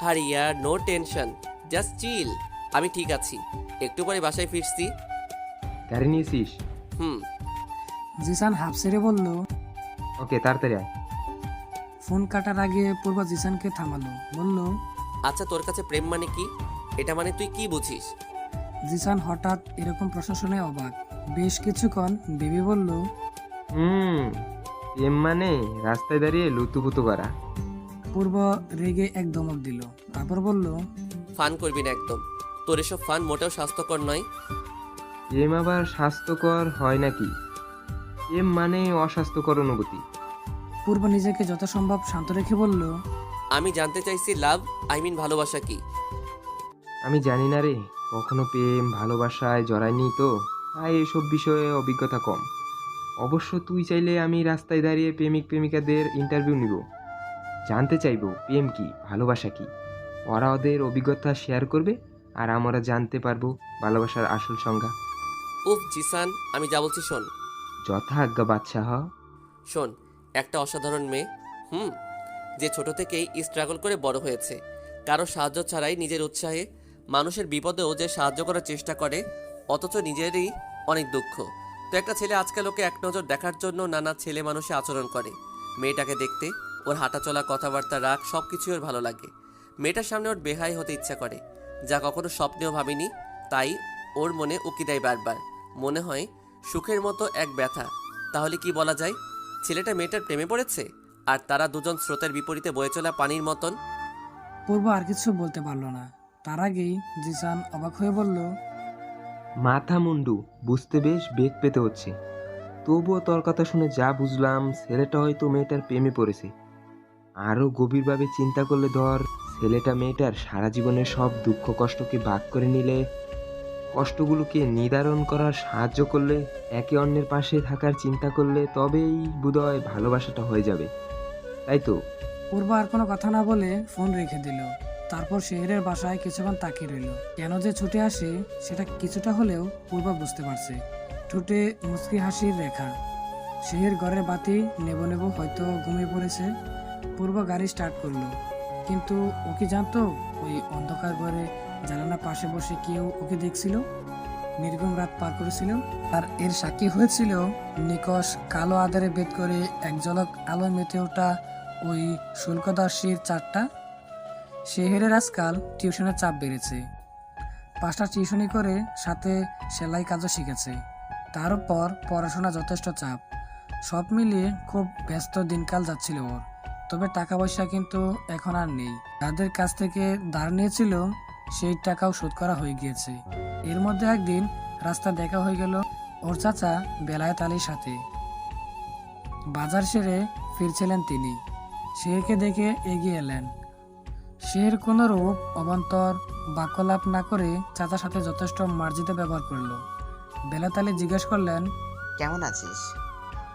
আর ইয়ার no tension just chill আমি ঠিক আছি। একটু পরে বাসায় ফিরছি। গাড়ি নিয়েছিস? হুম। জিসান হাফ সেরে বলল ওকে তাড়াতাড়ি আয়। ফোন কাটার আগে পূর্ব জিসানকে থামালো। বলল আচ্ছা তোর কাছে প্রেম মানে কি? এটা মানে তুই কি বুঝিস? জিসান হঠাৎ এরকম প্রশ্ন শুনে অবাক। বেশ কিছুক্ষণ বেবি বলল হুম প্রেম মানে রাস্তায় দাঁড়িয়ে লুতুপুতু করা। পূর্ব রেগে এক দমক দিল। তারপর বলল ফান করবি না একদম। তোর এসব ফান মোটেও স্বাস্থ্যকর নয়। এম আবার স্বাস্থ্যকর হয় নাকি? এম মানে অস্বাস্থ্যকর অনুভূতি। পূর্ব নিজেকে যথাসম্ভব শান্ত রেখে বলল আমি জানতে চাইছি লাভ আই মিন ভালোবাসা কি? আমি জানি না রে কখনো প্রেম ভালোবাসায় জড়ায়নি তো তাই এসব বিষয়ে অভিজ্ঞতা কম। অবশ্য তুই চাইলে আমি রাস্তায় দাঁড়িয়ে প্রেমিক প্রেমিকাদের ইন্টারভিউ নিব। জানতে চাইব প্রেম কি ভালোবাসা কি? ওরা ওদের অভিজ্ঞতা শেয়ার করবে আর আমরা জানতে পারব ভালোবাসার আসল সংজ্ঞা। উফ জিসান আমি যা বলছি শোন। যথা আজ্ঞা বাদশাহ। শোন একটা অসাধারণ মেয়ে হুম যে ছোট থেকেই স্ট্রাগল করে বড় হয়েছে। কারও সাহায্য ছাড়াই নিজের উৎসাহে মানুষের বিপদেও যে সাহায্য করার চেষ্টা করে অথচ নিজেরই অনেক দুঃখ। তো একটা ছেলে আজকাল ওকে এক নজর দেখার জন্য নানা ছেলে মানুষে আচরণ করে। মেয়েটাকে দেখতে ওর হাঁটাচলা কথাবার্তা রাগ সব কিছুই ওর ভালো লাগে। মেয়েটার সামনে ওর বেহাই হতে ইচ্ছা করে। যা কখনো স্বপ্নেও ভাবিনি তাই ওর মনে উকি দেয় বারবার। মনে হয় সুখের মতো এক ব্যথা। তাহলে কি বলা যায়? ছেলেটা মেয়েটার প্রেমে পড়েছে? আর তারা দুজন স্রোতের বিপরীতে বয়ে চলা পানির মতন? পূর্ব আর কিছু বলতে পারল না। তার আগেই জিসান অবাক হয়ে বলল মাথা মুন্ডু বুঝতে বেশ বেগ পেতে হচ্ছে। তবুও তোর কথা শুনে যা বুঝলাম ছেলেটা হয়তো মেয়েটার প্রেমে পড়েছে। আরও গভীরভাবে চিন্তা করলে ধর, ছেলেটা মেয়েটার সারা জীবনের সব দুঃখ কষ্টকে ভাগ করে নিলে। কষ্টগুলোকে নিদারণ করার সাহায্য করলে, একে অন্যের পাশে থাকার চিন্তা করলে তবেই বোধহয় ভালোবাসাটা হয়ে যাবে। তাই তো? পূর্ব আর কোনো কথা না বলে ফোন রেখে দিল। তারপর শহরের বাসায় কিছুক্ষণ তাকিয়ে রইল। কেন যে ছুটে আসে, সেটা কিছুটা হলেও পূর্ব বুঝতে পারছে। ঠোঁটে মুচকি হাসির রেখা। শেহের ঘরের বাতি নেব নেব হয়তো ঘুমিয়ে পড়েছে। পূর্ব গাড়ি স্টার্ট করল। কিন্তু ও কি জানতো? ওই অন্ধকার ঘরে জানালা পাশে বসে কেউ ওকে দেখছিল? নির্গম রাত পার করেছিল। আর এর সাক্ষী হয়েছিল নিকশ কালো আধারে বেদ করে এক ঝলক আলো মেতে ওঠা ওই শুল্কদর্শীর চারটা। সে শেহেরের আজকাল টিউশনের চাপ বেড়েছে। পাঁচটা টিউশনি করে সাথে সেলাই কাজও শিখেছে। তার উপর পড়াশোনা যথেষ্ট চাপ। সব মিলিয়ে খুব ব্যস্ত দিনকাল যাচ্ছিল ওর। তবে টাকা পয়সা কিন্তু এখন আর নেই। যাদের কাছ থেকে ধার নিয়েছিল সেই টাকাও শোধ করা হয়ে গিয়েছে। এর মধ্যে একদিন রাস্তা দেখা হয়ে গেল ওর চাচা বেলায়েত আলীর সাথে। বাজার সেরে ফিরছিলেন তিনি। শেরকে দেখে এগিয়ে এলেন। শের কোনো রূপ অবান্তর বাক্যলাপ না করে চাচার সাথে যথেষ্ট মার্জিত ব্যবহার করল। বেলায়েত আলী জিজ্ঞেস করলেন কেমন আছিস?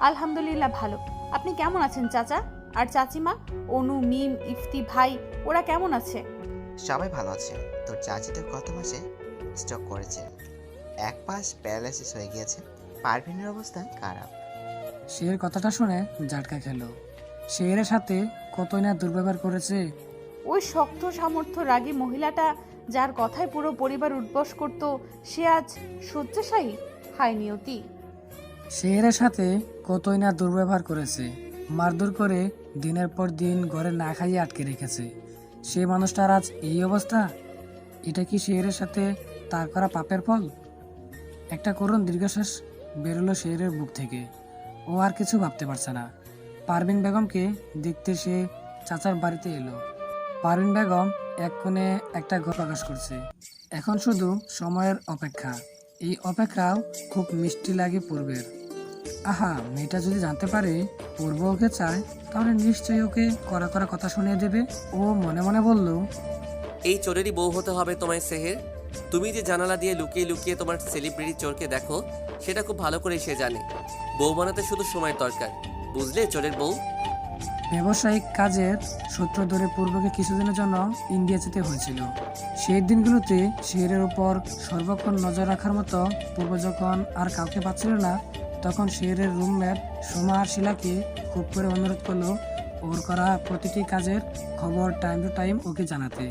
আলহামদুলিল্লাহ ভালো। আপনি কেমন আছেন চাচা? আর চাচিমা অনু মিম ইফতি ভাই ওরা কেমন আছে? সবাই ভালো আছে। তোর চাচি তো গত মাসে স্টক করেছে? এক পাশ প্যারালাইসিস হয়ে গিয়েছে। পারভিনের অবস্থা খারাপ। শের কথাটা শুনে জাটকা খেলো। শেরের সাথে কতই না দুর্ব্যবহার করেছে? ওই শক্ত সামর্থ্য রাগী মহিলাটা যার কথায় পুরো পরিবার উদ্বস করত সে আজ শয্যাশায়ী? হাই নিয়তি। শেহরের সাথে কতই না দুর্ব্যবহার করেছে? মারধর করে দিনের পর দিন ঘরে না খাইয়ে আটকে রেখেছে। সেই মানুষটার আজ এই অবস্থা? এটা কি শেহরের সাথে তার করা পাপের ফল? একটা করুণ দীর্ঘশ্বাস বেরোলো শেহরের বুক থেকে। ও আর কিছু ভাবতে পারছে না। পারভিন বেগমকে দেখতে সে চাচার বাড়িতে এলো। পারভিন বেগম এক কোণে একটা ঘর প্রকাশ করছে। এখন শুধু সময়ের অপেক্ষা। এই অপেক্ষাও খুব মিষ্টি লাগে পূর্বের। আহা মেয়েটা যদি জানতে পারে পূর্ব ওকে চায় তাহলে নিশ্চয়ই ওকে করা করা কথা শুনিয়ে দেবে। ও মনে মনে বলল এই চোরেরই বউ হতে হবে তোমায় সেহের। তুমি যে জানালা দিয়ে লুকিয়ে লুকিয়ে তোমার সেলিব্রিটি চোরকে দেখো সেটা খুব ভালো করে সে জানে। বউ বানাতে শুধু সময় দরকার বুঝলে চোরের বউ? ব্যবসায়িক কাজের সূত্র ধরে পূর্বকে কিছুদিনের জন্য ইন্ডিয়া যেতে হয়েছিল। সেই দিনগুলোতে শেহরের উপর সর্বক্ষণ নজর রাখার মতো পূর্ব যখন আর কাউকে পাচ্ছিল না তখন শেহরের রুমমেট সোমা আর শিলাকে খুব করে অনুরোধ করল, ওর করা প্রতিটি কাজের খবর টাইম টু টাইম ওকে জানাতে।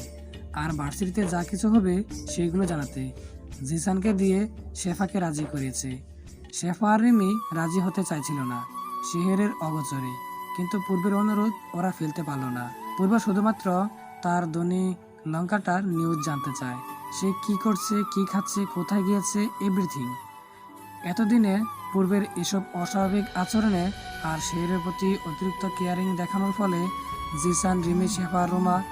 আর ভার্সিটিতে যা কিছু হবে সেইগুলো জানাতে। জিসানকে দিয়ে শেফাকে রাজি করিয়েছে শেফা আর রিমি রাজি হতে চাইছিল না শেহেরের অগোচরে। কিন্তু পূর্বের অনুরোধ ওরা ফেলতে পারল না। পূর্ব শুধুমাত্র তার ধনী লঙ্কাটার নিউজ জানতে চায়। সে কি করছে, কি খাচ্ছে, কোথায় গিয়েছে এভরিথিং এতদিনে পূর্বের এসব অস্বাভাবিক আচরণে আর শেহরের প্রতি অতিরিক্ত কেয়ারিং দেখানোর ফলে জিসান, রিমি, শেফা, রোমা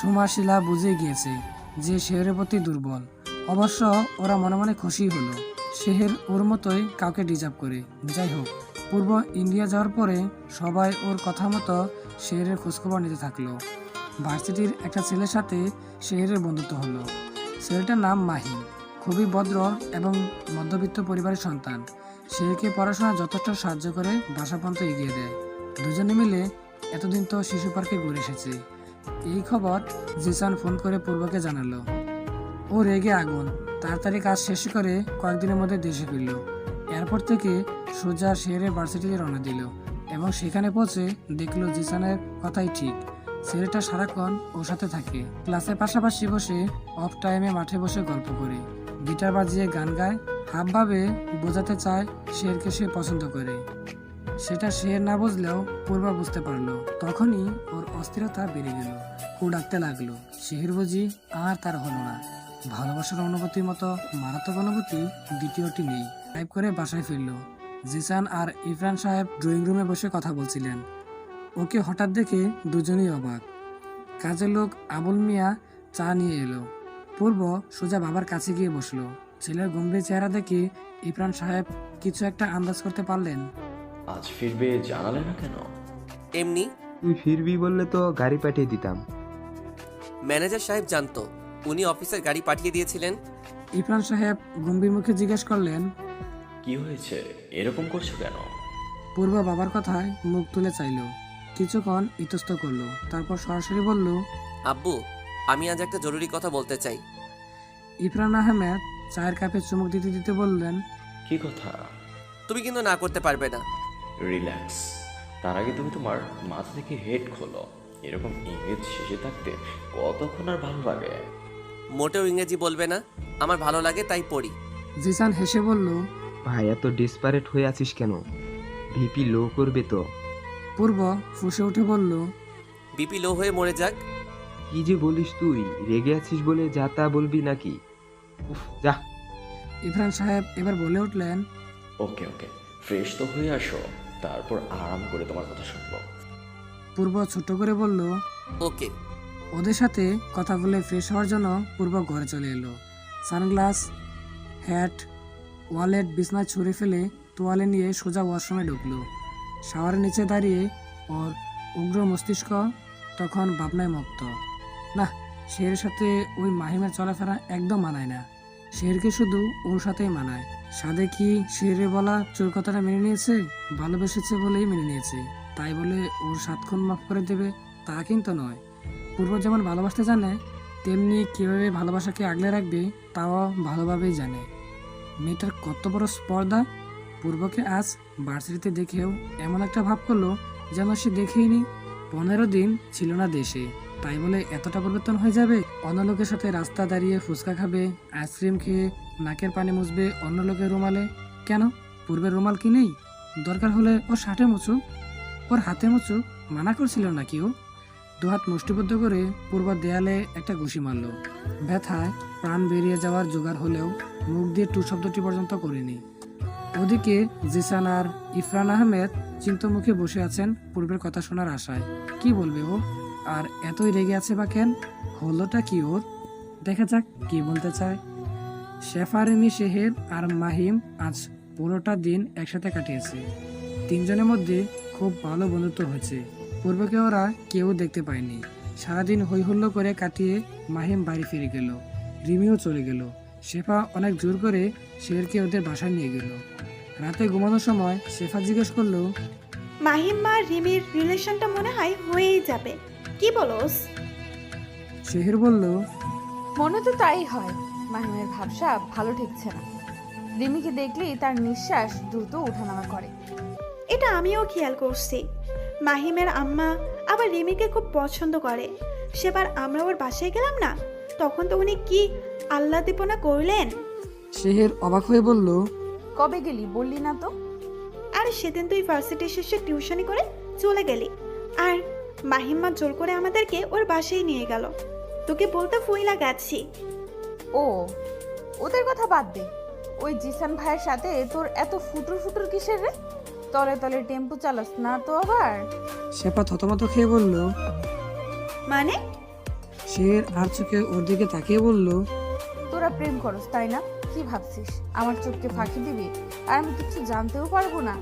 সুমাশিলা বুঝে গিয়েছে যে শেহরের প্রতি দুর্বল। অবশ্য ওরা মনে মনে খুশি হলো। শেহের ওর মতোই কাউকে ডিজার্ভ করে। যাই হোক, পূর্ব ইন্ডিয়া যাওয়ার পরে সবাই ওর কথা মতো শেহরের খোঁজখবর নিতে থাকল। ভার্সিটির একটা ছেলের সাথে শেহরের বন্ধুত্ব হলো। ছেলেটার নাম মাহিম খুবই ভদ্র এবং মধ্যবিত্ত পরিবারের সন্তান। শেরকে পড়াশোনা যথেষ্ট সাহায্য করে বাসা পর্যন্ত এগিয়ে দেয়। দুজনে মিলে এতদিন তো শিশু পার্কে ঘুরে এসেছে। এই খবর জিসান ফোন করে পূর্বকে জানালো। ও রেগে আগুন। তাড়াতাড়ি কাজ শেষ করে কয়েকদিনের মধ্যে দেশে ফিরল। এয়ারপোর্ট থেকে সোজা শেহরের ভার্সিটিতে রওনা দিল এবং সেখানে পৌঁছে দেখল জিসানের কথাই ঠিক। ছেলেটা সারাক্ষণ ওর সাথে থাকে। ক্লাসের পাশাপাশি বসে অফ টাইমে মাঠে বসে গল্প করে। গিটার বাজিয়ে গান গায়, হাবভাবে বোঝাতে চায় শেরকে সে পছন্দ করে। সেটা শের না বুঝলেও পূর্বা বুঝতে পারল। তখনই ওর অস্থিরতা বেড়ে গেল কু ডাকতে লাগল। শেহের বুঝি আর তার হলো না। ভালোবাসার অনুভূতির মতো মারাত্মক অনুভূতি দ্বিতীয়টি নেই। টাইপ করে বাসায় ফিরল। জিসান আর ইফরান সাহেব ড্রয়িং রুমে বসে কথা বলছিলেন। ওকে হঠাৎ দেখে দুজনেই অবাক। কাজের লোক আবুল মিয়া চা নিয়ে এলো। পূর্ব সোজা বাবার কাছে গিয়ে বসল। ছেলের গম্ভীর চেহারা দেখে ইফরান সাহেব কিছু একটা আন্দাজ করতে পারলেন। আজ ফিরবে জানালে না কেন? এমনি? তুই ফিরবি বললে তো গাড়ি পাঠিয়ে দিতাম। ম্যানেজার সাহেব জানতো উনি অফিসের গাড়ি পাঠিয়ে দিয়েছিলেন। ইফরান সাহেব গম্ভীর মুখে জিজ্ঞেস করলেন কি হয়েছে? এরকম করছ কেন? পূর্ব বাবার কথায় মুখ তুলে চাইল। কিছুক্ষণ ইতস্ত করল তারপর সরাসরি বলল আব্বু আমি আজ একটা জরুরি কথা বলতে চাই। ইফরান আহমেদ চায়ের কাপে চুমুক দিতে দিতে বললেন কি কথা? তুমি কিন্তু না করতে পারবে না। রিল্যাক্স। তার আগে তুমি তোমার মাথা থেকে হেড খোলো। এরকম ইংরেজ শেষে থাকতে কতক্ষণ আর ভালো লাগে? মোটেও ইংরেজি বলবে না। আমার ভালো লাগে তাই পড়ি। জিসান হেসে বলল ভাই এত ডিসপারেট হয়ে আছিস কেন? ভিপি লো করবে তো। পূর্ব ফুসে উঠে বলল বিপি লো হয়ে মরে যাক। কি যে বলিস তুই? রেগে আছিস বলে যা তা বলবি নাকি? উফ যা। ইফরান সাহেব এবার বলে উঠলেন ওকে ওকে। ফ্রেশ তো হয়ে আসো। তারপর আরাম করে তোমার কথা শুনব। পূর্ব ছোট করে বলল ওকে। ওদের সাথে কথা বলে ফ্রেশ হওয়ার জন্য পূর্ব ঘরে চলে এলো। সানগ্লাস হ্যাট ওয়ালেট বিছনায় ছুঁড়ে ফেলে তোয়ালে নিয়ে সোজা ওয়াশরুমে ঢুকলো। শাওয়ারের নিচে দাঁড়িয়ে ওর উগ্র মস্তিষ্ক তখন ভাবনায় মুক্ত না শেরের সাথে ওই মাহিমের চলাফেরা একদম মানায় না। শেরকে শুধু ওর সাথেই মানায়। সাদে কি শেরে বলা চোর কথাটা মেনে নিয়েছে? ভালোবেসেছে বলেই মেনে নিয়েছে। তাই বলে ওর সাতক্ষণ মাফ করে দেবে, তা কিন্তু নয়। পূর্ব যেমন ভালোবাসতে জানে, তেমনি কীভাবে ভালোবাসাকে আগলে রাখবে, তাও ভালোভাবেই জানে। মেয়েটার কত বড় স্পর্ধা! পূর্বকে আজ ভার্সিটিতে দেখেও এমন একটা ভাব করল যেন সে দেখেইনি। পনেরো দিন ছিল না দেশে। তাই বলে এতটা পরিবর্তন হয়ে যাবে? অন্য লোকের সাথে রাস্তা দাঁড়িয়ে ফুচকা খাবে আইসক্রিম খেয়ে নাকের পানি মুছবে অন্য লোকের রুমালে? কেন? পূর্বের রুমাল কি নেই? দরকার হলে ওর শার্টে মুছুক ওর হাতে মুছুক মানা করছিল নাকি ও? দুহাত মুষ্টিবদ্ধ করে পূর্ব দেয়ালে একটা ঘুষি মারল। ব্যথায় প্রাণ বেরিয়ে যাওয়ার জোগাড় হলেও মুখ দিয়ে টু শব্দটি পর্যন্ত করেনি। ওদিকে জিসান আর ইফরান আহমেদ চিন্তমুখে বসে আছেন পূর্বের কথা শোনার আশায়। কি বলবে ও? আর এতই রেগে আছে বা কেন? হলোটা কি ওর? দেখা যাক কি বলতে চায়। শেফারেমি শেহের আর মাহিম আজ পুরোটা দিন একসাথে কাটিয়েছে। তিনজনের মধ্যে খুব ভালো বন্ধুত্ব হয়েছে। পূর্বকে ওরা কেউ দেখতে পায়নি। সারাদিন হই হুল্লো করে কাটিয়ে মাহিম বাড়ি ফিরে গেল। রিমিও চলে গেল। শেফা অনেক জোর করে শেরকে ওদের বাসায় নিয়ে গেল। রাতে ঘুমানোর সময় শেফা জিজ্ঞেস করল, মাহিম আর রিমির রিলেশনটা মনে হয় হয়েই যাবে। কি বলোস? শেহের বলল মনে তো তাই হয় মাহিমের ভাবসা ভালো ঠেকছে না। রিমিকে দেখলেই তার নিঃশ্বাস দ্রুত ওঠানামা করে। এটা আমিও খেয়াল করছি। মাহিমের আম্মা আবার রিমিকে খুব পছন্দ করে। সেবার আমরা ওর বাসায় গেলাম না? তখন তো উনি কি আল্লাদীপনা করলেন? শেহের অবাক হয়ে বলল কবে গেলি বললি না তো? আর সেদিন তুই ভার্সিটি শেষে টিউশনি করে চলে গেলি। আর মাহিম্মা জোর করে আমাদেরকে ওর বাসায় নিয়ে গেল। তোকে বলতে ফুইলা গেছি ও ওদের কথা বাদ দে। ওই জিসান ভাইয়ের সাথে তোর এত ফুটুর ফুটুর কিসের রে? তলে তলে টেম্পু চালাস না তো আবার? শেফা থতমত খেয়ে বলল মানে? শেহের আর চোখে ওর দিকে তাকিয়ে বলল তোরা প্রেম করস তাই না? কি ভাবছিস? আমার চোখকে ফাঁকি দিবি? আর আমি কিছু জানতেও পারব না।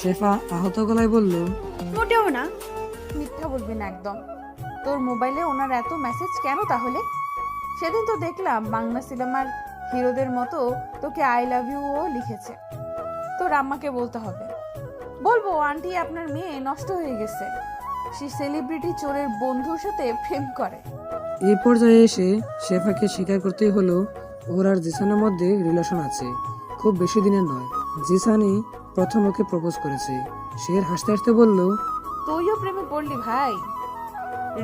শেফা আহত গলায় বলল মোটেও না। মিথ্যা বলবি না একদম। তোর মোবাইলে ওনার এত মেসেজ কেন তাহলে? সেদিন তো দেখলাম বাংলা সিনেমার হিরোদের মতো তোকে আই লাভ ইউ ও লিখেছে। তোর আম্মাকে বলতে হবে। বলব, আন্টি, আপনার মেয়ে নষ্ট হয়ে গেছে। সে সেলিব্রিটি চোরের বন্ধুর সাথে প্রেম করে। এই পর্যায়ে এসে শেফাকে স্বীকার করতেই হলো, ওর আর জিসানের মধ্যে রিলেশন আছে। খুব বেশি দিনের নয়। জিসানই প্রথম ওকে প্রপোজ করেছে। সে হাসতে হাসতে বলল তুইও প্রেমে পড়লি ভাই।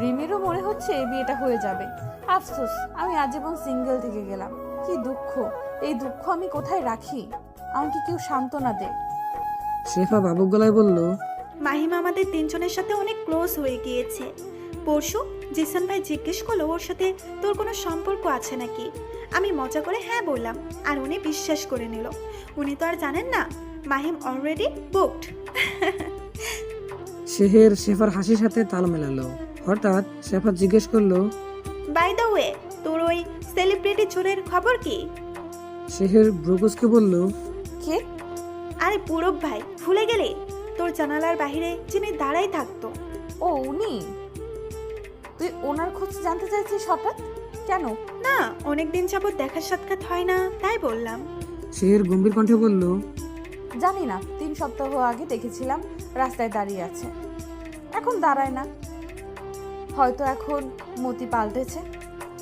রিমিরও মনে হচ্ছে বিয়েটা হয়ে যাবে। আফসোস আমি আজীবন সিঙ্গেল থেকে গেলাম। কি দুঃখ এই দুঃখ আমি কোথায় রাখি? আমাকে কেউ সান্ত্বনা দে। শেফা বাবুক গলায় বলল মাহিমা আমাদের তিনজনের সাথে অনেক ক্লোজ হয়ে গিয়েছে। পরশু জিসান ভাই জিজ্ঞেস করল ওর সাথে তোর কোনো সম্পর্ক আছে নাকি? আমি মজা করে হ্যাঁ বললাম আর উনি বিশ্বাস করে নিল। উনি তো আর জানেন না মাহিম অলরেডি বুকড শেহের শেফার হাসির সাথে তাল মেলালো। হঠাৎ শেফা জিজ্ঞেস করল বাই দ্য ওয়ে তোর ওই সেলিব্রিটি চোরের খবর কি? শেহের ব্রুকুসকে বলল কে? আরে পুরব ভাই ভুলে গেলে? তোর জানালার বাইরে যিনি দাঁড়াই থাকতো। ও উনি? তুই ওনার খোঁজ জানতে চাইছিস হঠাৎ? কেন? না অনেকদিন যাবত দেখা সাক্ষাৎ হয় না তাই বললাম। শেহের গম্ভীর কণ্ঠে বলল জানি না তিন সপ্তাহ আগে দেখেছিলাম। রাস্তায় দাঁড়িয়ে আছে। এখন দাঁড়ায় না। হয়তো এখন মতি পাল্টেছে।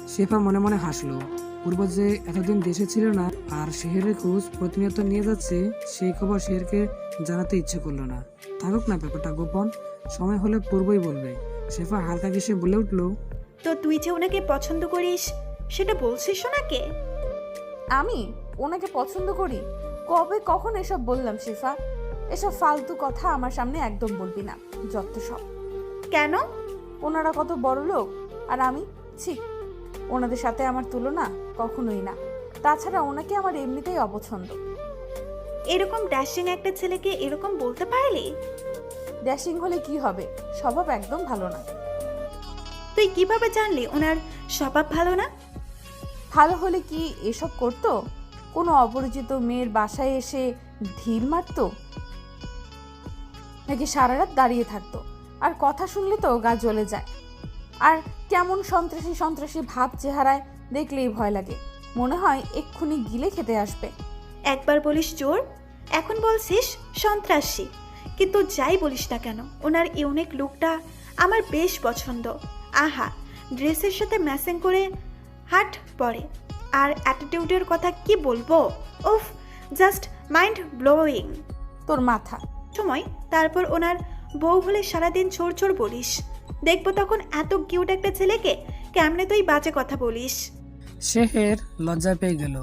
শেফা মনে মনে হাসলো। পূর্ব যে এতদিন দেশে ছিল না আর শেহেরের খোঁজ প্রতিনিয়ত নিয়ে যাচ্ছে সেই খবর শেহরকে জানাতে ইচ্ছে করল না। থাকুক না ব্যাপারটা গোপন। সময় হলে পূর্বই বলবে। শেফা হালকা কেসে বলে উঠল তো তুই যে ওনাকে পছন্দ করিস সেটা বলছিস ওনাকে? আমি? ওনাকে পছন্দ করি? কবে কখন এসব বললাম শিফা? এসব ফালতু কথা আমার সামনে একদম বলবি না যত সব। কেন? ওনারা কত বড় লোক আর আমি ছি ওনাদের সাথে আমার তুলনা কখনোই না। তাছাড়া ওনাকে আমার এমনিতেই অপছন্দ। এরকম ড্যাশিং একটা ছেলেকে এরকম বলতে পারলি? ড্যাশিং হলে কি হবে? স্বভাব একদম ভালো না। তুই কীভাবে জানলি ওনার স্বভাব ভালো না? ভালো হলে কি এসব করতো? কোনো অপরিচিত মেয়ের বাসায় এসে ঢিল মারতো? নাকি সারা রাত দাঁড়িয়ে থাকতো। আর কথা শুনলে তো গা জ্বলে যায়। আর কেমন সন্ত্রাসী সন্ত্রাসী ভাব চেহারায় দেখলেই ভয় লাগে। মনে হয় এক্ষুনি গিলে খেতে আসবে। একবার বলিস চোর এখন বলছিস সন্ত্রাসী। কিন্তু যাই বলিস না কেন ওনার ইউনিক লুকটা আমার বেশ পছন্দ। আহা ড্রেসের সাথে ম্যাচিং করে হাট পরে। আর অ্যাটিটিউডের কথা কি বলব? উফ জাস্ট মাইন্ড ব্লোয়িং তোর মাথা। সময় তারপর ওনার বউ হলে সারাদিন চোর চোর বলিস। দেখব তখন এত কিউট একটা ছেলেকে কেমনে তুই বাজে কথা বলিস। শেহের লজ্জা পেয়ে গেল।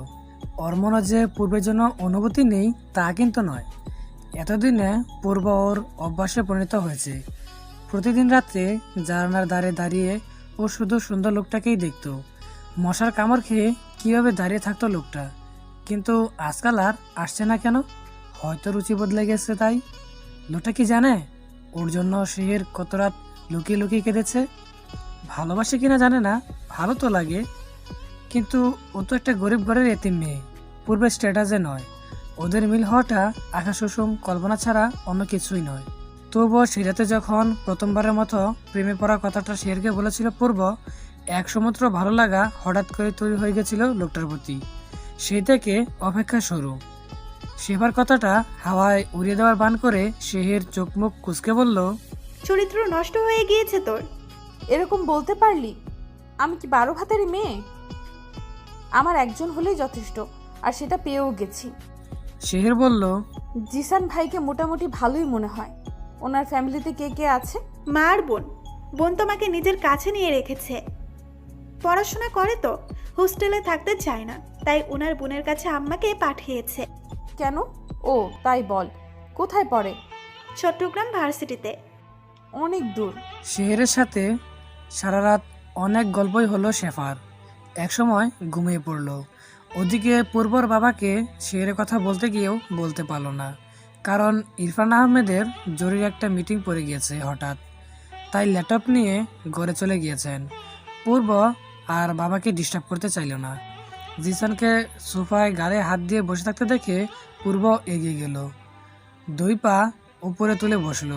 ওর মনে যে পূর্বের জন্য অনুভূতি নেই তা কিন্তু নয়। এতদিনে পূর্ব ওর অভ্যাসে পরিণত হয়েছে। প্রতিদিন রাত্রে জানালার ধারে দাঁড়িয়ে ও শুধু সুন্দর লোকটাকেই দেখতো। মশার কামড় খেয়ে কীভাবে দাঁড়িয়ে থাকতো লোকটা? কিন্তু আজকাল আর আসছে না কেন? হয়তো রুচি বদলে গেছে তাই? লোকটা কি জানে? ওর জন্য শেহের কত রাত লুকিয়ে লুকিয়ে কেঁদেছে? ভালোবাসে কিনা জানে না, ভালো তো লাগে। কিন্তু ও তো একটা গরিব ঘরের এতিম মেয়ে, পূর্বে স্ট্যাটাসে নয়। ওদের মিল হওয়াটা আকাশ কুসুম কল্পনা ছাড়া অন্য কিছুই নয়। তবুও সিরাতে যখন প্রথমবারের মতো প্রেমে পড়া কথাটা শেরকে বলেছিল পূর্ব, এক সমুদ্র ভালো লাগা হঠাৎ করে তৈরি হয়ে গেছিল লোকটার প্রতি। সেই থেকে অপেক্ষা শুরু। সেবার কথাটা হাওয়ায় উড়িয়ে দেওয়ার বান করে শেহের চোখ মুখ কুচকে বলল চরিত্র নষ্ট হয়ে গিয়েছে তোর। এরকম বলতে পারলি? আমি কি বারো ভাতেরই মেয়ে? আমার একজন হলেই যথেষ্ট আর সেটা পেয়েও গেছি। শেহের বলল জিসান ভাইকে মোটামুটি ভালোই মনে হয়। ওনার ফ্যামিলিতে কে কে আছে? মা আর বোন। বোন তোমাকে নিজের কাছে নিয়ে রেখেছে। পড়াশোনা করে তো হোস্টেলে থাকতে চায় না তাই ওনার বোনের কাছে আম্মাকে পাঠিয়েছে। কেন? ও তাই বল। কোথায় পড়ে? চট্টগ্রাম ভার্সিটিতে। অনেক দূর। শেহরের সাথে সারা রাত অনেক গল্পই হলো শেফার। একসময় ঘুমিয়ে পড়ল। ওদিকে পূর্বর বাবাকে শেহরের কথা বলতে গিয়েও বলতে পারল না। কারণ ইরফান আহমেদের জরুরি একটা মিটিং পড়ে গিয়েছে হঠাৎ। তাই ল্যাপটপ নিয়ে ঘরে চলে গিয়েছেন। পূর্ব আর বাবাকে ডিস্টার্ব করতে চাইল না। জিসানকে সোফায় গালে হাত দিয়ে বসে থাকতে দেখে পূর্ব এগিয়ে গেল। দুই পা উপরে তুলে বসল।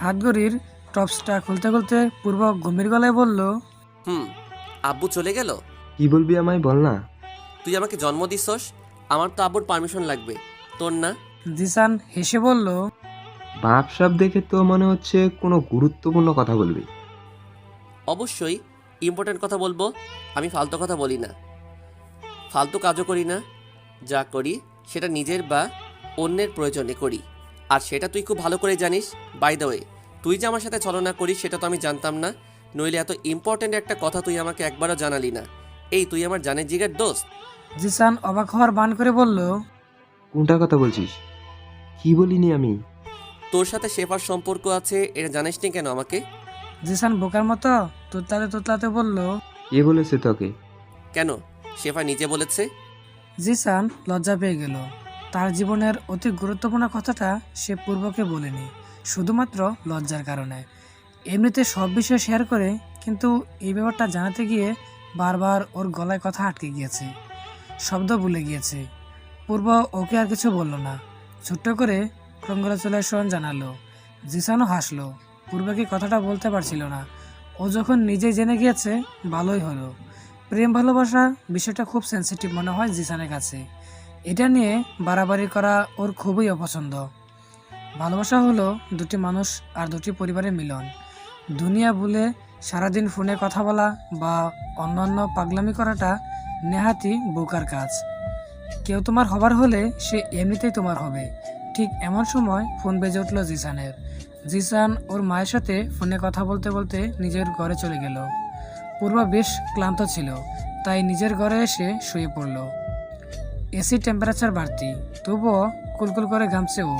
হাত ঘড়ির টপসটা খুলতে খুলতে পূর্ব গম্ভীর গলায় বলল হুম আব্বু চলে গেল? কি বলবি আমায় বল না। তুই আমাকে জন্ম দিছস আমার তো আব্বুর পারমিশন লাগবে। তোর না? জিসান হেসে বলল বাপ সাপ দেখে তো মনে হচ্ছে কোনো গুরুত্বপূর্ণ কথা বলবি। অবশ্যই ইম্পর্ট্যান্ট কথা বলব আমি ফালতু কথা বলি না। ফালতু কাজও করি না। যা করি সেটা নিজের বা অন্যের প্রয়োজনে করি। আর সেটা তুই খুব ভালো করে জানিস। বাই দ্য ওয়ে তুই যে আমার সাথে ছলনা করিস সেটা তো আমি জানতাম না। নইলে এত ইম্পর্ট্যান্ট একটা কথা তুই আমাকে একবারও জানালি না। এই তুই আমার জানের জিগের দোস্ত। জিসান অবাক হওয়ার বান করে বলল কোনটা কথা বলছিস? কি বলিনি আমি? তোর সাথে শেফার সম্পর্ক আছে এটা জানিস নি কেন আমাকে? জিসান বোকার মতো তোতলাতে তোতলাতে বলল কে বলেছে তোকে? কেন? শেফা নিজে বলেছে? জিসান লজ্জা পেয়ে গেল। তার জীবনের অতি গুরুত্বপূর্ণ কথাটা সে পূর্বকে বলেনি, শুধুমাত্র লজ্জার কারণে। এমনিতে সব বিষয় শেয়ার করে, কিন্তু এই ব্যাপারটা জানাতে গিয়ে বারবার ওর গলায় কথা আটকে গিয়েছে, শব্দ ভুলে গিয়েছে। পূর্ব ওকে আর কিছু বলল না, ছোট্ট করে কংগ্রাচুলেশন জানালো। জিসানও হাসলো, পূর্বকে কথাটা বলতে পারছিল না। ও যখন নিজেই জেনে গিয়েছে, ভালোই হলো। প্রেম ভালোবাসার বিষয়টা খুব সেন্সিটিভ মনে হয় জিসানের কাছে। এটা নিয়ে বাড়াবাড়ি করা ওর খুবই অপছন্দ। ভালোবাসা হলো দুটি মানুষ আর দুটি পরিবারের মিলন। দুনিয়া ভুলে সারাদিন ফোনে কথা বলা বা অন্যান্য পাগলামি করাটা নেহাতি বোকার কাজ। কেউ তোমার হবার হলে সে এমনিতেই তোমার হবে। ঠিক এমন সময় ফোন বেজে উঠল জিসানের। জিসান ওর মায়ের সাথে ফোনে কথা বলতে বলতে নিজের ঘরে চলে গেল। পূর্ব বেশ ক্লান্ত ছিল, তাই নিজের ঘরে এসে শুয়ে পড়ল। এসি টেম্পারেচার বাড়তি, তবুও কুলকুল করে ঘামছে ও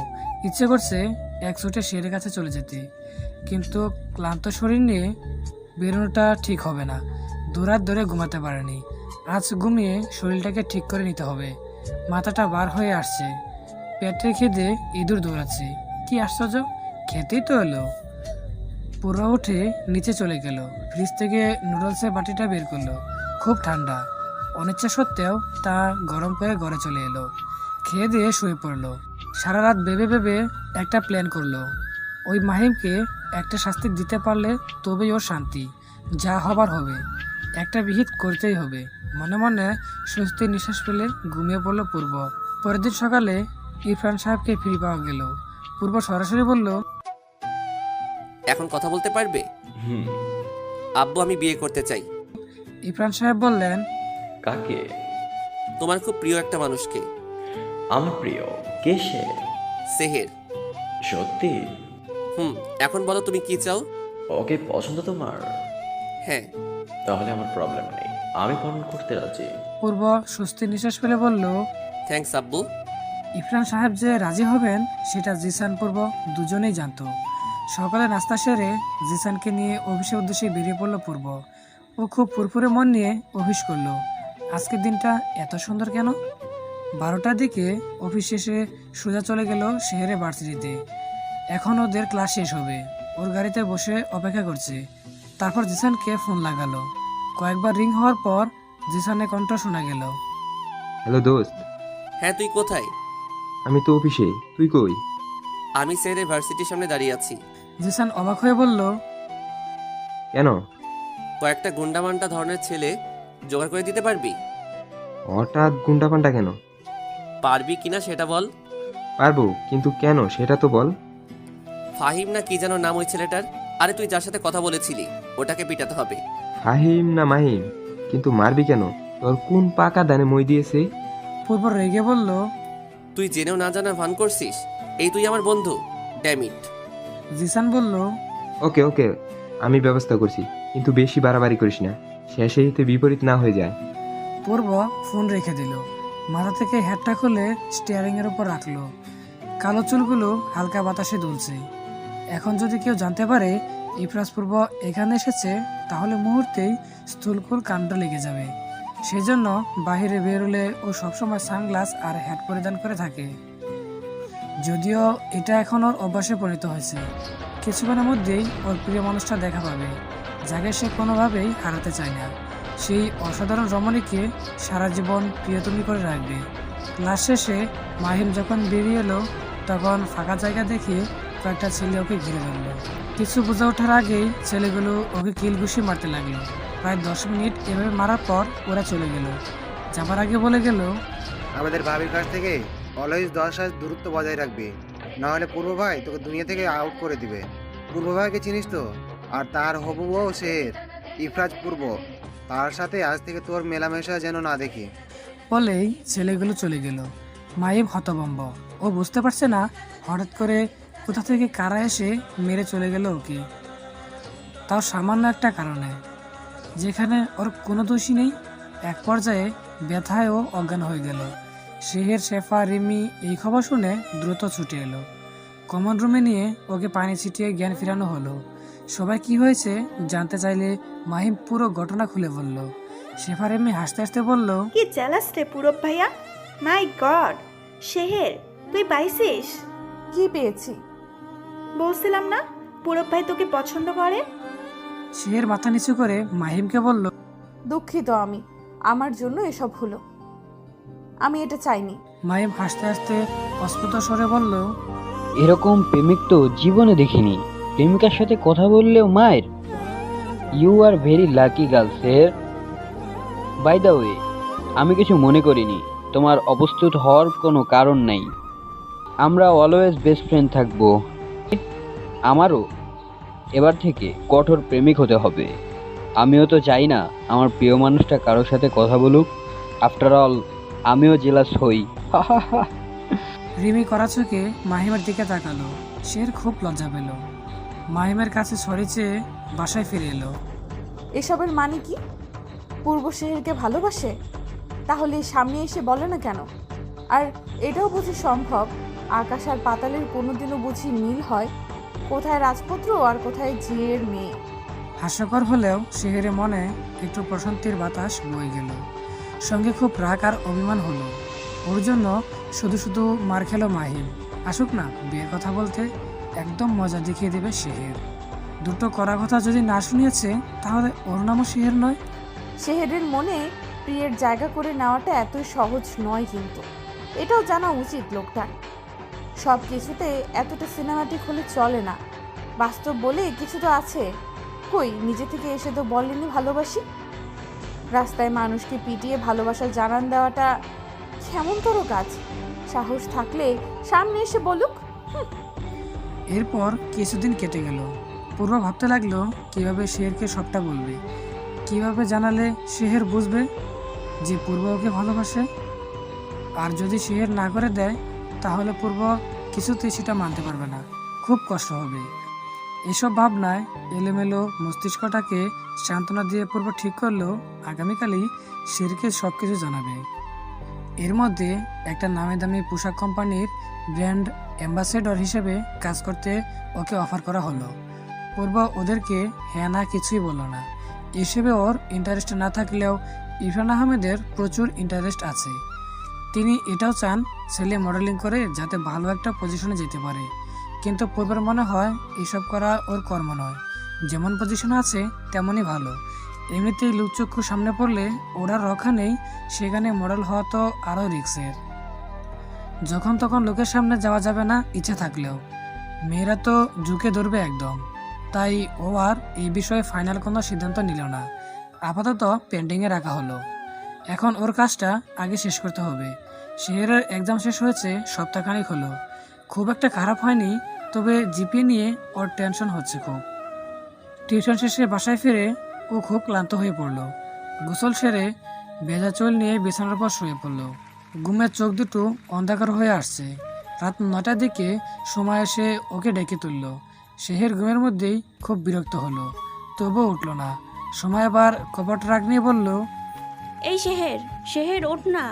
ইচ্ছে করছে এক ছুটে শেরের কাছে চলে যেতে, কিন্তু ক্লান্ত শরীর নিয়ে বেরোনোটা ঠিক হবে না। দুরাত ধরে ঘুমাতে পারেনি। আজ ঘুমিয়ে শরীরটাকে ঠিক করে নিতে হবে। মাথাটা বার হয়ে আসছে। পেটের খেদে ইঁদুর দৌড়াচ্ছে। কি আশ্চর্য! খেতেই তো এলো। পুরো উঠে নিচে চলে গেল। ফ্রিজ থেকে নুডলসের বাটিটা বের করল। খুব ঠান্ডা। অনিচ্ছা সত্ত্বেও তা গরম করে ঘরে চলে এলো। খেয়ে দিয়ে শুয়ে পড়ল। সারা রাত ভেবে ভেবে একটা প্ল্যান করল। ওই মাহিমকে একটা শাস্তি দিতে পারলে তবেই ওর শান্তি। যা হবার হবে। একটা বিহিত করতেই হবে। মনে মনে স্বস্তির নিঃশ্বাস ফেলে ঘুমিয়ে পড়ল পূর্ব। পরের দিন সকালে ইরফান সাহেবকে ফিরে পাওয়া গেল। পূর্ব সরাসরি বলল এখন কথা বলতে পারবে? হুম। আব্বু আমি বিয়ে করতে চাই। ইরফান সাহেব বললেন? কাকে? তোমার খুব প্রিয় একটা মানুষকে। আমার প্রিয়? কে সে? সেহের। সত্যি? হুম এখন বলো তুমি কি চাও? ওকে পছন্দ তোমার? হ্যাঁ। তাহলে আমার প্রবলেম নেই। আমি পালন করতে রাজি। পূর্ব স্বস্তির নিঃশ্বাস ফেলে বলল থ্যাঙ্কস আব্বু। ইফরান সাহেব যে রাজি হবেন সেটা জিসান পূর্ব দুজনেই জানতো। সকালে নাস্তা সেরে জিসানকে নিয়ে অফিসের উদ্দেশ্যে বেরিয়ে পড়ল পূর্ব। ও খুব ফুরফুরে মন নিয়ে অফিস করল। আজকের দিনটা এত সুন্দর কেন? বারোটার দিকে অফিস শেষে সোজা চলে গেল শহরে ভার্সিটিতে। এখন ওদের ক্লাস শেষ হবে। ওর গাড়িতে বসে অপেক্ষা করছে। তারপর জিসানকে ফোন লাগালো। কয়েকবার রিং হওয়ার পর জিসানের কণ্ঠ শোনা গেল। হ্যালো দোস্ত। হ্যাঁ তুই কোথায়? আমি তো অফিসে। তুই কই? আমি সেহের ভার্সিটির সামনে দাঁড়িয়ে আছি। জিসান অবাক হয়ে বলল কেন? কয়েকটা গুন্ডামান্ডা ধরনের ছেলে জোগাড় করে দিতে পারবি? হঠাৎ গুন্ডা পান্ডা কেন? পারবি কিনা সেটা বল। পারব কিন্তু কেন? সেটা তো বল। ফাহিম না কি যেন নাম ওই ছেলেটার? আরে তুই যার সাথে কথা বলেছিলি ওটাকে পিটাতে হবে। ফাহিম না মাহিম? কিন্তু মারবি কেন? তোর কোন পাকা দানে মই দিয়েছে? পূর্ব রেগে বলল তুই জেনেও না জানা ভান করছিস এই তুই আমার বন্ধু ড্যামিট। জিসান বলল ওকে ওকে আমি ব্যবস্থা করছি কিন্তু বেশি বাড়াবাড়ি করিস না শেষে এতে বিপরীত না হয়ে যায়। পূর্ব ফোন রেখে দিল। মাথা থেকে হেডটা খুলে স্টিয়ারিং এর উপর রাখল। কালো চুলগুলো হালকা বাতাসে দুলছে। এখন যদি কেউ জানতে পারে ইফরাজ পূর্ব এখানে এসেছে তাহলে মুহূর্তেই স্থূলকুল কাণ্ড লেগে যাবে। সেজন্য বাইরে বেরোলে ও সবসময় সানগ্লাস আর হ্যাট পরিধান করে থাকে। যদিও এটা এখন ওর অভ্যাসে পরিণত হয়েছে। কিছুক্ষণের মধ্যেই ওর প্রিয় মানুষটা দেখা পাবে, যাকে সে কোনোভাবেই হারাতে চায় না। সেই অসাধারণ রমণীকে সারা জীবন প্রিয়তমী করে রাখবে। ক্লাস শেষে মাহিম যখন বেরিয়ে এলো, তখন ফাঁকা জায়গা দেখে কয়েকটা ছেলে ওকে ঘিরে ধরলো। কিছু বোঝা ওঠার আগেই ছেলেগুলো ওকে কিলঘুষি মারতে লাগল। প্রায় দশ মিনিট এভাবে মারার পর ওরা চলে গেল। যাবার আগে বলে গেল, আমাদের ভাবির কাছ থেকে অলওয়েজ দশ হাত দূরত্ব বজায় রাখবি। না হলে পূর্ব ভাই তোকে দুনিয়া থেকে আউট করে দিবে। পূর্ব ভাইকে চিনিস তো? আর তার হবু বউ শের ইফরাজ পূর্ব। তার সাথে আজ থেকে তোর মেলামেশা যেন না দেখি। বলেই ছেলেগুলো চলে গেল। মাইম হতবম্ব ও বুঝতে পারছে না, হঠাৎ করে কোথা থেকে কারা এসে মেরে চলে গেল ওকে। তাও সামান্য একটা কারণে। যেখানে ওর কোনো দোষী নেই, এক পর্যায়ে ব্যথায় ও অজ্ঞান হয়ে গেল। শেহের শেফা রিমি এই খবর শুনে দ্রুত ছুটে এলো। কমন রুমে নিয়ে ওকে পানি ছিটিয়ে জ্ঞান ফেরানো হলো। সবাই কি হয়েছে জানতে চাইলে মাহিম পুরো ঘটনা খুলে বলল। শেফা রিমি হাসতে হাসতে বলল কি জ্যালাস রে পুরব ভাইয়া? মাই গড শেহের তুই পাইছিস? কি পেয়েছি? বলছিলাম না পুরব ভাই তোকে পছন্দ করে? শেহের মাথা নিচু করে মাহিমকে বলল দুঃখিত আমি আমার জন্য এসব হলো। আমি এটা চাইনি। মাহিম হাসতে হাসতে অস্ফুট স্বরে বলল এরকম প্রেমিক তো জীবনে দেখিনি। প্রেমিকার সাথে কথা বললেও মায়ের। You are very lucky girl sir by the way আমি কিছু মনে করিনি। তোমার অপ্রস্তুত হওয়ার কোনো কারণ নাই। আমরা অলওয়েজ বেস্ট ফ্রেন্ড থাকব। আমারও। এবার থেকে কঠোর প্রেমিক হতে হবে। আমিও তো চাই না আমার প্রিয় মানুষটা কারোর সাথে কথা বলুক। আফটার অল আমিও জেলাস হই। রিমি করা চোখে মাহিমের দিকে তাকালো। শের খুব লজ্জা পেল। মাহিমের কাছে সরি চেয়ে বাসায় ফিরে এলো। এসবের মানে কি? পূর্ব শেহরকে ভালোবাসে? তাহলে সামনে এসে বলে না কেন? আর এটাও বুঝি সম্ভব আকাশ আর পাতালের কোনোদিনও বুঝি মিল হয় কোথায় রাজপুত্র আর কোথায় ঝিয়ের মেয়ে। হাস্যকর হলেও শেহের মনে একটু প্রশান্তির বাতাস বয়ে গেল। সঙ্গে খুব রাগ আর অভিমান হলো। ওর জন্য শুধু শুধু মার খেলো মাহিম। আসুক না, বিয়ের কথা বলতে একদম মজা দেখিয়ে দেবে শেহের। দুটো করা কথা যদি না শুনিয়েছে, তাহলে ওর নামও শেহের নয়। শেহরের মনে প্রিয়ের জায়গা করে নেওয়াটা এতই সহজ নয় কিন্তু। এটাও জানা উচিত লোকটা। সব কিছুতে এতটা সিনেমাটিক হলে চলে না। বাস্তব বলে কিছু তো আছে। কই, নিজে থেকে এসে তো বলেনি ভালোবাসি? রাস্তায় মানুষকে পিটিয়ে ভালোবাসা জানান দেওয়াটা কেমনতর কাজ। সাহস থাকলে সামনে এসে বলুক এরপর কিছুদিন কেটে গেল। পূর্ব ভাবতে লাগল, কীভাবে শেরকে সবটা বলবে? কীভাবে জানালে শেহের বুঝবে যে পূর্ব ওকে ভালোবাসে? আর যদি শেহের না করে দেয়, তাহলে পূর্ব কিছুতেই সেটা মানতে পারবে না। খুব কষ্ট হবে। এসব ভাবনায় এলোমেলো মস্তিষ্কটাকে সান্ত্বনা দিয়ে পূর্ব ঠিক করল আগামীকালই শেরকে সব কিছু জানাবে। এর মধ্যে একটা নামি দামি পোশাক কোম্পানির ব্র্যান্ড অ্যাম্বাসেডর হিসেবে কাজ করতে ওকে অফার করা হলো। পূর্ব ওদেরকে হ্যাঁ না কিছুই বলল না। এসবে ওর ইন্টারেস্ট না থাকলেও ইরফান আহমেদের প্রচুর ইন্টারেস্ট আছে। তিনি এটাও চান ছেলে মডেলিং করে যাতে ভালো একটা পজিশনে যেতে পারে। কিন্তু পূর্বের মনে হয় এসব করা ওর কর্ম নয়। যেমন পজিশন আছে, তেমনই ভালো। এমনিতেই লুকচক্ষু সামনে পড়লে ওরা রক্ষা নেই, সেখানে মডেল হওয়া তো আরও রিক্সের যখন তখন লোকের সামনে যাওয়া যাবে না, ইচ্ছে থাকলেও। মেয়েরা তো ঝুঁকে ধরবে একদম। তাই ও আর এই বিষয়ে ফাইনাল কোনো সিদ্ধান্ত নিল না। আপাতত পেন্ডিংয়ে রাখা হলো। এখন ওর কাজটা আগে শেষ করতে হবে। শেহরের এক্সাম শেষ হয়েছে, সপ্তাহখানেক হলো। খুব একটা খারাপ হয়নি, তবে জিপিএ নিয়ে ওর টেনশন হচ্ছে খুব। টিউশন শেষে বাসায় ফিরে ও খুব ক্লান্ত হয়ে পড়ল। গোসল সেরে ভেজা চুল নিয়ে বিছানার পর শুয়ে পড়ল। ঘুমের চোখ দুটো অন্ধকার হয়ে আসছে। রাত নটার দিকে সময় এসে ওকে ডেকে তুললো। শেহের ঘুমের মধ্যেই খুব বিরক্ত হলো। তবুও উঠল না। সময় আবার কপট রাগ নিয়ে বলল, এই শেহের শেহের ওঠ না।